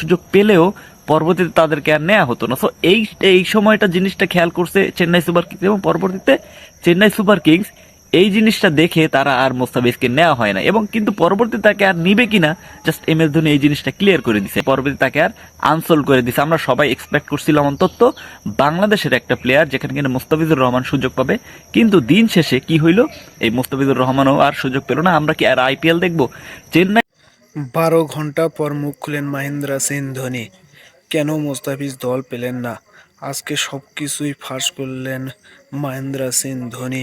সুযোগ পেলেও পরবর্তীতে তাদেরকে আর নেওয়া হতো না। সো এই এই সময়টা জিনিসটা খেয়াল করছে চেন্নাই সুপার কিংস এবং পরবর্তীতে চেন্নাই সুপার কিংস এই জিনিসটা দেখে তারা আর মোস্তাফিজকে নেওয়া হয় না। এবং কিন্তু পরবর্তীতে তাকে আর নিবে কিনা জাস্ট এম এস ধোনি এই জিনিসটা ক্লিয়ার করে দিছে। পরবর্তীতে তাকে আর আনসোল করে দিছে। আমরা সবাই এক্সপেক্ট করছিলাম অন্তত বাংলাদেশের একটা প্লেয়ার যেখানে কিনা মুস্তাফিজুর রহমান সুযোগ পাবে। কিন্তু দিন শেষে কি হইল? এই মুস্তাফিজুর রহমানও আর সুযোগ পেল না। আমরা কি আর আইপিএল দেখব? চেন্নাই বারো ঘণ্টা পর মুখ খুলেন মাহিন্দ্রা সিং ধোনি। কেন মোস্তাফিজ দল পেলেন না? আজকে সব কিছুই ফাঁস করলেন মাহিন্দ্রা সিং ধোনি।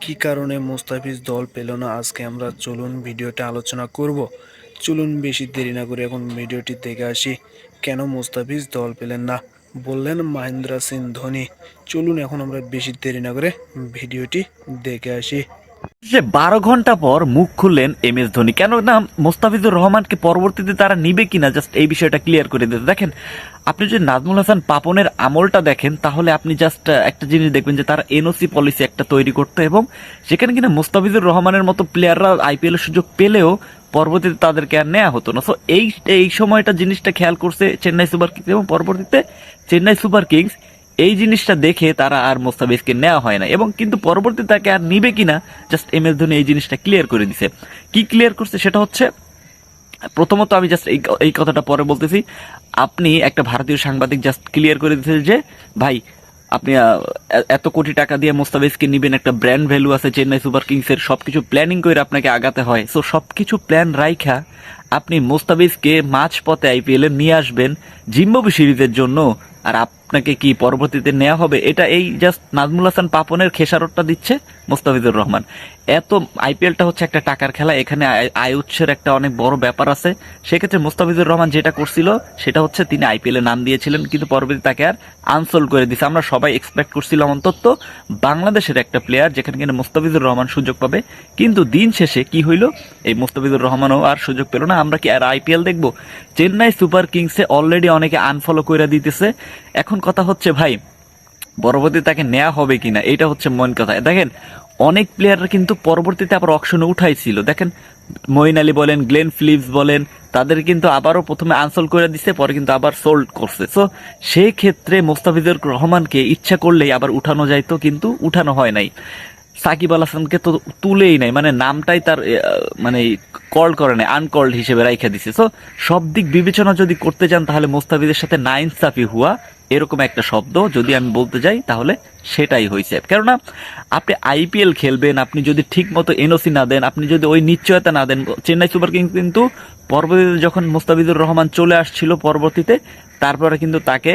কি কারণে মোস্তাফিজ দল পেল না? আজকে আমরা চলুন ভিডিওটা আলোচনা করব। চলুন বেশি দেরি না করে এখন ভিডিওটি দেখে আসি। কেন মোস্তাফিজ দল পেলেন না? বললেন মাহিন্দ্রা সিং ধোনি। চলুন এখন আমরা বেশি দেরি না করে ভিডিওটি দেখে আসি। যে বারো ঘণ্টা পর মুখ খুললেন এম এস ধোনি। কেন না, মোস্তাফিজুর রহমানকে পরবর্তীতে তারা নিবে কিনা জাস্ট এই বিষয়টা ক্লিয়ার করে দিতে। দেখেন, আপনি যদি নাজমুল হাসান পাপনের আমলটা দেখেন, তাহলে আপনি জাস্ট একটা জিনিস দেখবেন যে তারা এনওসি পলিসি একটা তৈরি করতো এবং সেখানে কিনা মোস্তাফিজুর রহমানের মতো প্লেয়াররা আইপিএল এর সুযোগ পেলেও পরবর্তীতে তাদেরকে আর নেওয়া হতো না। সো এই এই সময়টা জিনিসটা খেয়াল করছে চেন্নাই সুপার কিংস এবং পরবর্তীতে চেন্নাই সুপার কিংস এই জিনিসটা দেখে তারা আর মোস্তাফিজকে নেওয়া হয় না। এবং কিন্তু পরবর্তী তাকে আর নিবে কিনা জাস্ট এম এস ধোনি এই জিনিসটা ক্লিয়ার করে দিছে। কি ক্লিয়ার করছে সেটা হচ্ছে, প্রথমত আমি জাস্ট এই এই কথাটা পরে বলতেছি, আপনি একটা ভারতীয় সাংবাদিক জাস্ট ক্লিয়ার করে দিতে যে, ভাই, আপনি এত কোটি টাকা দিয়ে মোস্তাফিজকে নিবেন, একটা ব্র্যান্ড ভ্যালু আছে চেন্নাই সুপার কিংসের সবকিছু প্ল্যানিং করে আপনাকে আগাতে হয়। সো সবকিছু প্ল্যান রাইখা, আপনি মোস্তাফিজকে মাঝ পথে আইপিএল নিয়ে আসবেন জিম্বাবু সিরিজের জন্য। আর আপনাকে কি পরবর্তীতে নেওয়া হবে? এটা এই জাস্ট নাজমুল হাসান পাপনের খেসারতটা দিচ্ছে মোস্তাফিজুর রহমান। এত আইপিএলটা হচ্ছে একটা টাকার খেলা, এখানে আয়- উৎসের একটা অনেক বড় ব্যাপার আছে। সেক্ষেত্রে মোস্তাফিজুর রহমান যেটা করছিল, সেটা হচ্ছে তিনি আইপিএল নাম দিয়েছিলেন, কিন্তু পরবর্তীতে তাকে আর আনসোল করে দিছে। আমরা সবাই এক্সপেক্ট করছিলাম অন্তত বাংলাদেশের একটা প্লেয়ার যেখানে কিনা মোস্তাফিজুর রহমান সুযোগ পাবে। কিন্তু দিন শেষে কি হইল? এই মোস্তাফিজুর রহমানও আর সুযোগ পেল না। আমরা কি আর আইপিএল দেখব? চেন্নাই সুপার কিংসে অলরেডি অনেকে আনফলো করে দিতেছে। এখন কথা হচ্ছে, ভাই, পরবর্তীতে তাকে নেওয়া হবে কিনা এটা হচ্ছে মন কথা। দেখেন, অনেক প্লেয়াররা কিন্তু পরবর্তীতে আবার অকশনে উঠাইছিল। দেখেন মঈন আলী বলেন, গ্লেন ফিলিপস বলেন, তাদের কিন্তু আবারও প্রথমে আনসোল করে দিচ্ছে পরে কিন্তু আবার সোল্ড করছে। সো সেই ক্ষেত্রে মোস্তাফিজুর রহমানকে ইচ্ছা করলেই আবার উঠানো যাইতো, কিন্তু উঠানো হয় নাই। সাকিব আল হাসানকে তো তুলেই নাই মানে নামটাই তার মানে কল করে নাই আনকল্ড হিসেবে রাইখা দিছে। সো সব দিক বিবেচনা যদি করতে চান, তাহলে মোস্তাফিজের সাথে নাইনসাফি হুয়া এরকম একটা শব্দ, যদি আমি বলতে যাই, তাহলে সেটাই হয়েছে কেননা, আপনি আইপিএল খেলবেন, আপনি যদি ঠিক মতো এনওসি না দেন, আপনি যদি ওই নিশ্চয়তা না দেন, চেন্নাই সুপার কিংস কিন্তু পরবর্তীতে যখন মোস্তাফিজুর রহমান চলে আসছিল পরবর্তীতে, তারপরে কিন্তু তাকে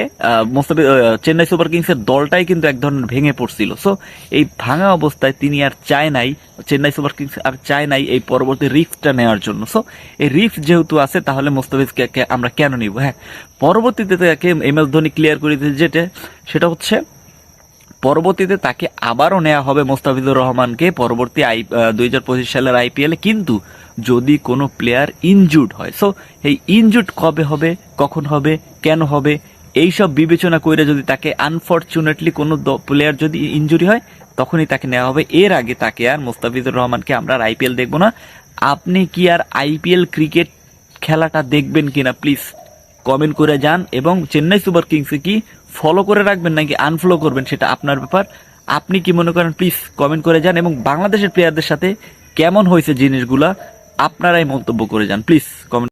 মোস্তাফিজ চেন্নাই সুপার কিংসের দলটাই কিন্তু এক ধরনের ভেঙে পড়ছিল। সো এই ভাঙা অবস্থায় তিনি আর চায় নাই, চেন্নাই সুপার কিংস আর চায় নাই এই পরবর্তী রিস্কটা নেওয়ার জন্য। সো এই রিস্ক যেহেতু আছে, তাহলে মোস্তাফিজকে আমরা কেন নিব? হ্যাঁ পরবর্তীতে তাকে এম এস ধোনি ক্লিয়ার করে দিয়েছে যেটা, সেটা হচ্ছে পরবর্তীতে তাকে আবারও নেওয়া হবে মোস্তাফিজুর রহমানকে পরবর্তী আই দুই হাজার পঁচিশ সালের আইপিএলে কিন্তু যদি কোনো প্লেয়ার ইনজুর্ড হয় সো এই ইনজুর্ড কবে হবে, কখন হবে, কেন হবে, এইসব বিবেচনা করে যদি তাকে আনফর্চুনেটলি কোনো প্লেয়ার যদি ইনজুরি হয়, তখনই তাকে নেওয়া হবে। এর আগে তাকে আর মোস্তাফিজুর রহমানকে আমরা আর আইপিএল দেখব না। আপনি কি আর আইপিএল ক্রিকেট খেলাটা দেখবেন কিনা প্লিজ কমেন্ট করে যান এবং চেন্নাই সুপার কিংসকে কি ফলো করে রাখবেন নাকি আনফলো করবেন সেটা আপনার ব্যাপার। আপনি কি মনে করেন প্লিজ কমেন্ট করে যান এবং বাংলাদেশের প্লেয়ারদের সাথে কেমন হয়েছে জিনিসগুলা আপনারাই মন্তব্য করে যান। Please comment